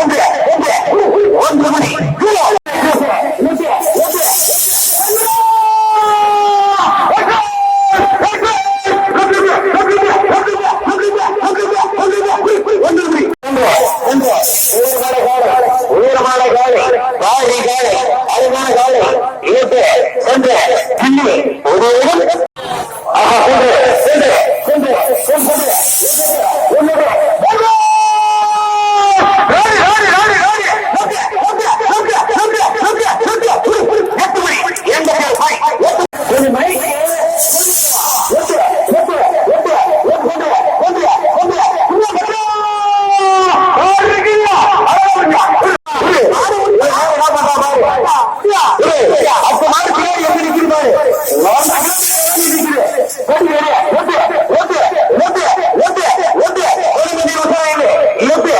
ஒன்று Libya